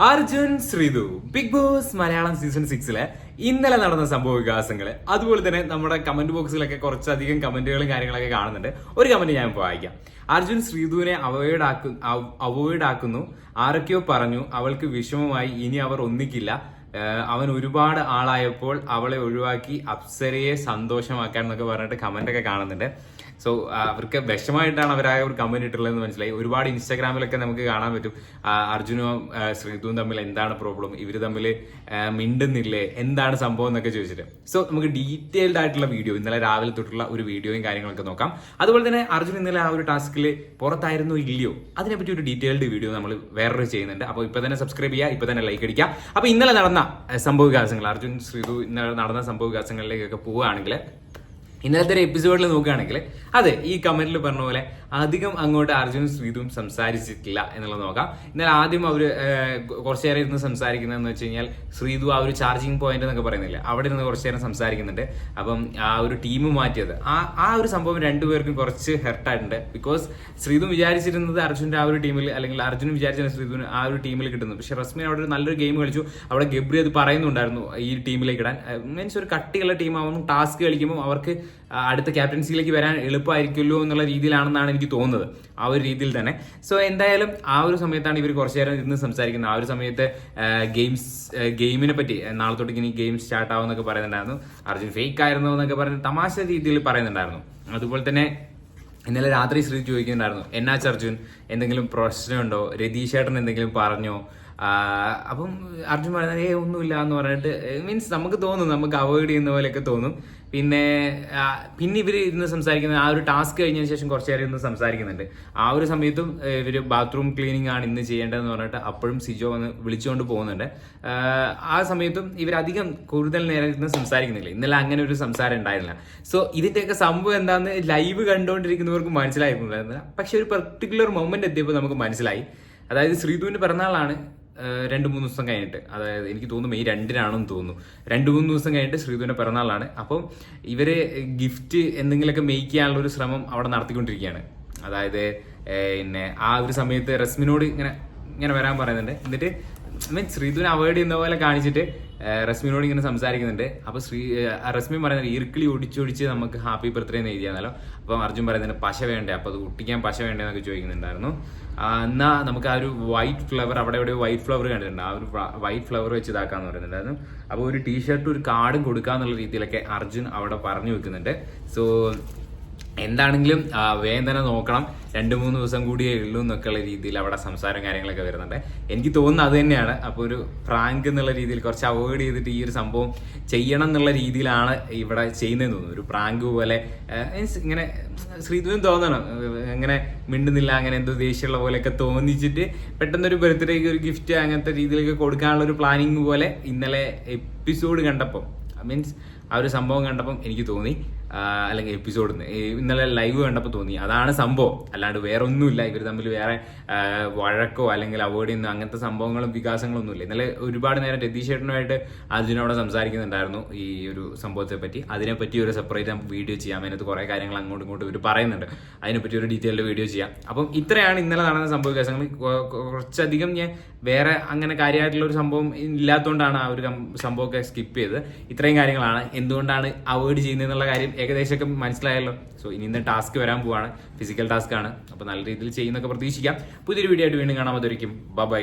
Arjun Sreethu Big Boss Malayalam season സിക്സിലെ ഇന്നലെ നടന്ന സംഭവ വികാസങ്ങൾ അതുപോലെ തന്നെ നമ്മുടെ കമന്റ് ബോക്സിലൊക്കെ കുറച്ചധികം കമന്റുകളും കാര്യങ്ങളൊക്കെ കാണുന്നുണ്ട്. ഒരു കമന്റ് ഞാൻ വായിക്കാം. അർജുൻ ശ്രീതുവിനെ അവോയ്ഡ് ആക്കു അവോയ്ഡ് ആക്കുന്നു. ആരൊക്കെയോ പറഞ്ഞു അവൾക്ക് വിഷമമായി ഇനി അവർ ഒന്നിക്കില്ല. അവൻ ഒരുപാട് ആളായപ്പോൾ അവളെ ഒഴിവാക്കി അപ്സരയെ സന്തോഷമാക്കാൻ എന്നൊക്കെ പറഞ്ഞിട്ട് കമന്റ് ഒക്കെ കാണുന്നുണ്ട്. സോ അവർക്ക് വിഷമായിട്ടാണ് അവരായ ഒരു കമന്റ് ഇട്ടുള്ളതെന്ന് മനസ്സിലായി. ഒരുപാട് ഇൻസ്റ്റാഗ്രാമിലൊക്കെ നമുക്ക് കാണാൻ പറ്റും. അർജുനും ശ്രീതുവും തമ്മിൽ എന്താണ് പ്രോബ്ലം ഇവർ തമ്മിൽ മിണ്ടുന്നില്ലേ? എന്താണ് സംഭവം എന്നൊക്കെ ചോദിച്ചിട്ട്. സോ നമുക്ക് ഡീറ്റെയിൽഡ് ആയിട്ടുള്ള വീഡിയോ ഇന്നലെ രാവിലെ തൊട്ടുള്ള ഒരു വീഡിയോയും കാര്യങ്ങളൊക്കെ നോക്കാം. അതുപോലെ തന്നെ അർജുൻ ഇന്നലെ ആ ഒരു ടാസ്കിൽ പുറത്തായിരുന്നു ഇല്ലയോ? അതിനെപ്പറ്റി ഒരു ഡീറ്റെയിൽഡ് വീഡിയോ നമ്മൾ വേറൊരു ചെയ്യുന്നുണ്ട്. അപ്പോൾ ഇപ്പൊ തന്നെ സബ്സ്ക്രൈബ് ചെയ്യുക ഇപ്പൊ തന്നെ ലൈക്ക് അടിക്കുക. അപ്പോൾ ഇന്നലെ നടന്ന ഏഹ്, സംഭവ വികാസങ്ങൾ അർജുൻ ശ്രീതു നടന്ന സംഭവ വികാസങ്ങളിലേക്കൊക്കെ പോവുകയാണെങ്കിൽ ഇന്നലത്തെ ഒരു എപ്പിസോഡിൽ നോക്കുകയാണെങ്കിൽ അതെ ഈ കമന്റിൽ പറഞ്ഞ പോലെ അധികം അങ്ങോട്ട് അർജുനും ശ്രീതും സംസാരിച്ചിട്ടില്ല എന്നുള്ളത് നോക്കാം. എന്നാൽ ആദ്യം അവർ കുറച്ചു നേരം ഇരുന്ന് സംസാരിക്കുന്നതെന്ന് വെച്ച് കഴിഞ്ഞാൽ ശ്രീതു ആ ഒരു ചാർജിങ് പോയിന്റ് എന്നൊക്കെ പറയുന്നില്ല അവിടെ ഇരുന്ന് കുറച്ചു നേരം സംസാരിക്കുന്നുണ്ട്. അപ്പം ആ ഒരു ടീം മാറ്റിയത്. ആ ആ ഒരു സംഭവം രണ്ടുപേർക്കും കുറച്ച് ഹെർട്ടായിട്ടുണ്ട് ബിക്കോസ് ശ്രീതു വിചാരിച്ചിരുന്നത് അർജുന്റെ ആ ഒരു ടീമിൽ അല്ലെങ്കിൽ അർജുനും വിചാരിച്ചിരുന്ന ശ്രീതുവിന് ആ ഒരു ടീമിൽ കിട്ടുന്നു. പക്ഷെ റസ്മിൻ അവിടെ ഒരു നല്ലൊരു ഗെയിം കളിച്ചു. അവിടെ ഗബ്രി അത് പറയുന്നുണ്ടായിരുന്നു ഈ ടീമിലേക്ക് ഇടാൻ. മീൻസ് ഒരു കട്ടിയുള്ള ടീം ആവുന്നു ടാസ്ക് കളിക്കുമ്പോൾ അവർക്ക് അടുത്ത ക്യാപ്റ്റൻസിയിലേക്ക് വരാൻ എളുപ്പമായിരിക്കുമല്ലോ എന്നുള്ള രീതിയിലാണെന്നാണ് എനിക്ക് തോന്നുന്നത്. ആ ഒരു രീതിയിൽ തന്നെ. സോ എന്തായാലും ആ ഒരു സമയത്താണ് ഇവർ കുറച്ചു നേരം ഇരുന്ന് സംസാരിക്കുന്നത്. ആ ഒരു സമയത്ത് ഗെയിംസ് ഗെയിമിനെ പറ്റി നാളെ തൊട്ട് ഇനി ഗെയിം സ്റ്റാർട്ട് ആവുമെന്നൊക്കെ പറയുന്നുണ്ടായിരുന്നു. അർജുൻ ഫേക്ക് ആയിരുന്നു എന്നൊക്കെ പറഞ്ഞ് തമാശ രീതിയിൽ പറയുന്നുണ്ടായിരുന്നു. അതുപോലെ തന്നെ ഇന്നലെ രാത്രി ശ്രീ ചോദിക്കുന്നുണ്ടായിരുന്നു എന്നാ അർജുൻ? എന്തെങ്കിലും പ്രശ്നമുണ്ടോ? രതീഷ് ഏട്ടൻ എന്തെങ്കിലും പറഞ്ഞോ? അപ്പം അർജുൻ പറയുന്നത് ഏ ഒന്നുമില്ല എന്ന് പറഞ്ഞിട്ട് മീൻസ് നമുക്ക് തോന്നും നമുക്ക് അവോയ്ഡ് ചെയ്യുന്ന പോലെയൊക്കെ തോന്നും. പിന്നെ പിന്നെ ഇവർ ഇരുന്ന് സംസാരിക്കുന്നത് ആ ഒരു ടാസ്ക് കഴിഞ്ഞതിന് ശേഷം കുറച്ച് നേരം ഇരുന്ന് സംസാരിക്കുന്നുണ്ട്. ആ ഒരു സമയത്തും ഇവർ ബാത്റൂം ക്ലീനിങ് ആണ് ഇന്ന് ചെയ്യേണ്ടതെന്ന് പറഞ്ഞിട്ട് അപ്പോഴും സിജോ വന്ന് വിളിച്ചുകൊണ്ട് പോകുന്നുണ്ട്. ആ, സമയത്തും ഇവരധികം കൂടുതൽ നേരം ഇരുന്ന് സംസാരിക്കുന്നില്ല. ഇന്നലെ അങ്ങനെ ഒരു സംസാരം ഉണ്ടായിരുന്നില്ല. സോ ഇതിന്റെയൊക്കെ സംഭവം എന്താണെന്ന് ലൈവ് കണ്ടുകൊണ്ടിരിക്കുന്നവർക്ക് മനസ്സിലായിരുന്നില്ല പക്ഷെ ഒരു പെർട്ടിക്കുലർ മൊമെന്റ് എത്തിയപ്പോൾ നമുക്ക് മനസ്സിലായി. അതായത് ശ്രീധുവിന്റെ പിറന്നാളാണ്. രണ്ട് മൂന്ന് ദിവസം കഴിഞ്ഞിട്ട്. അതായത് എനിക്ക് തോന്നുന്നു മെയ് രണ്ടിനാണെന്ന് തോന്നുന്നു. രണ്ട് മൂന്ന് ദിവസം കഴിഞ്ഞിട്ട് ശ്രീധുവിന്റെ പിറന്നാളാണ് അപ്പം ഇവർ ഗിഫ്റ്റ് എന്തെങ്കിലുമൊക്കെ മേക്ക് ചെയ്യാനുള്ള ഒരു ശ്രമം അവിടെ നടത്തിക്കൊണ്ടിരിക്കുകയാണ്. അതായത് പിന്നെ ആ ഒരു സമയത്ത് റസ്മിനോട് ഇങ്ങനെ ഇങ്ങനെ വരാൻ പറയുന്നുണ്ട്. എന്നിട്ട് മീൻ ശ്രീധുവിനെ അവോയ്ഡ് ചെയ്യുന്ന പോലെ കാണിച്ചിട്ട് റസ്മിനോട് ഇങ്ങനെ സംസാരിക്കുന്നുണ്ട്. അപ്പൊ ശ്രീ റസ്മി പറയുന്നത് ഈർക്കിളി ഒടിച്ചൊടിച്ച് നമുക്ക് ഹാപ്പി ബർത്ത്ഡേ എന്ന് എഴുതിയാലോ അപ്പം അർജുൻ പറയുന്നുണ്ട് പശ വേണ്ടേ? അപ്പൊ അത് ഒട്ടിക്കാൻ പശ വേണ്ടേ എന്നൊക്കെ ചോദിക്കുന്നുണ്ടായിരുന്നു. എന്നാൽ എന്നാ നമുക്ക് ആ ഒരു വൈറ്റ് ഫ്ലവർ അവിടെ എവിടെ വൈറ്റ് ഫ്ലവർ കണ്ടിട്ടുണ്ട്. ആ ഒരു വൈറ്റ് ഫ്ലവർ വെച്ച് ഇതാക്കാന്ന് പറയുന്നുണ്ടായിരുന്നു. അപ്പോൾ ഒരു ടീഷർട്ട് ഒരു കാർഡും കൊടുക്കാന്നുള്ള രീതിയിലൊക്കെ അർജുൻ അവിടെ പറഞ്ഞു വെക്കുന്നുണ്ട്. സോ എന്താണെങ്കിലും വേഗം തന്നെ നോക്കണം. രണ്ട് മൂന്ന് ദിവസം കൂടിയേ ഉള്ളൂ എന്നൊക്കെയുള്ള രീതിയിൽ അവിടെ സംസാരം കാര്യങ്ങളൊക്കെ വരുന്നുണ്ട്. എനിക്ക് തോന്നുന്നത് അത് തന്നെയാണ്. അപ്പോൾ ഒരു പ്രാങ്ക് എന്നുള്ള രീതിയിൽ കുറച്ച് അവോയ്ഡ് ചെയ്തിട്ട് ഈ ഒരു സംഭവം ചെയ്യണം എന്നുള്ള രീതിയിലാണ് ഇവിടെ ചെയ്യുന്നതെന്ന് തോന്നുന്നു. ഒരു പ്രാങ്ക് പോലെ മീൻസ് ഇങ്ങനെ ശ്രീധുവിന് തോന്നണം. അങ്ങനെ മിണ്ടുന്നില്ല അങ്ങനെ എന്തോ ദേഷ്യമുള്ള പോലെയൊക്കെ തോന്നിച്ചിട്ട് പെട്ടെന്നൊരു ബർത്ത്ഡേക്ക് ഒരു ഗിഫ്റ്റ് അങ്ങനത്തെ രീതിയിലൊക്കെ കൊടുക്കാനുള്ള ഒരു പ്ലാനിങ് പോലെ ഇന്നലെ എപ്പിസോഡ് കണ്ടപ്പം മീൻസ് ആ ഒരു സംഭവം കണ്ടപ്പം എനിക്ക് തോന്നി. അല്ലെങ്കിൽ എപ്പിസോഡ് ഇന്നലെ ലൈവ് കണ്ടപ്പോൾ തോന്നി. അതാണ് സംഭവം. അല്ലാണ്ട് വേറെ ഒന്നുമില്ല ഇവർ തമ്മിൽ വേറെ വഴക്കോ അല്ലെങ്കിൽ അവോയ്ഡ് ചെയ്യുന്ന അങ്ങനത്തെ സംഭവങ്ങളും വികാസങ്ങളും ഒന്നുമില്ല ഇന്നലെ ഒരുപാട് നേരം രതീഷ് ചേട്ടനുമായിട്ട് അർജുനോട് സംസാരിക്കുന്നുണ്ടായിരുന്നു ഈ ഒരു സംഭവത്തെ പറ്റി അതിനെപ്പറ്റി ഒരു സെപ്പറേറ്റ് വീഡിയോ ചെയ്യാം. അതിനകത്ത് കുറേ കാര്യങ്ങൾ അങ്ങോട്ടും ഇങ്ങോട്ടും ഇവർ പറയുന്നുണ്ട്. അതിനെപ്പറ്റി ഒരു ഡീറ്റെയിൽഡ് വീഡിയോ ചെയ്യാം. അപ്പം ഇത്രയാണ് ഇന്നലെ നടന്ന സംഭവ വികാസങ്ങൾ. കുറച്ചധികം ഞാൻ വേറെ അങ്ങനെ കാര്യമായിട്ടുള്ള ഒരു സംഭവം ഇല്ലാത്തതുകൊണ്ടാണ് ആ ഒരു സംഭവമൊക്കെ സ്കിപ്പ് ചെയ്ത് ഇത്രയും കാര്യങ്ങളാണ്. എന്തുകൊണ്ടാണ് അവോയ്ഡ് ചെയ്യുന്നതെന്നുള്ള കാര്യം ഏകദേശമൊക്കെ മനസ്സിലായല്ലോ. സോ ഇനി ഇന്ന് ടാസ്ക് വരാൻ പോവാണ്. ഫിസിക്കൽ ടാസ്ക് ആണ്. അപ്പോൾ നല്ല രീതിയിൽ ചെയ്യുന്നൊക്കെ പ്രതീക്ഷിക്കാം. പുതിയൊരു വീഡിയോ ആയിട്ട് വീണ്ടും കാണാൻ അതൊരിക്കും ബൈ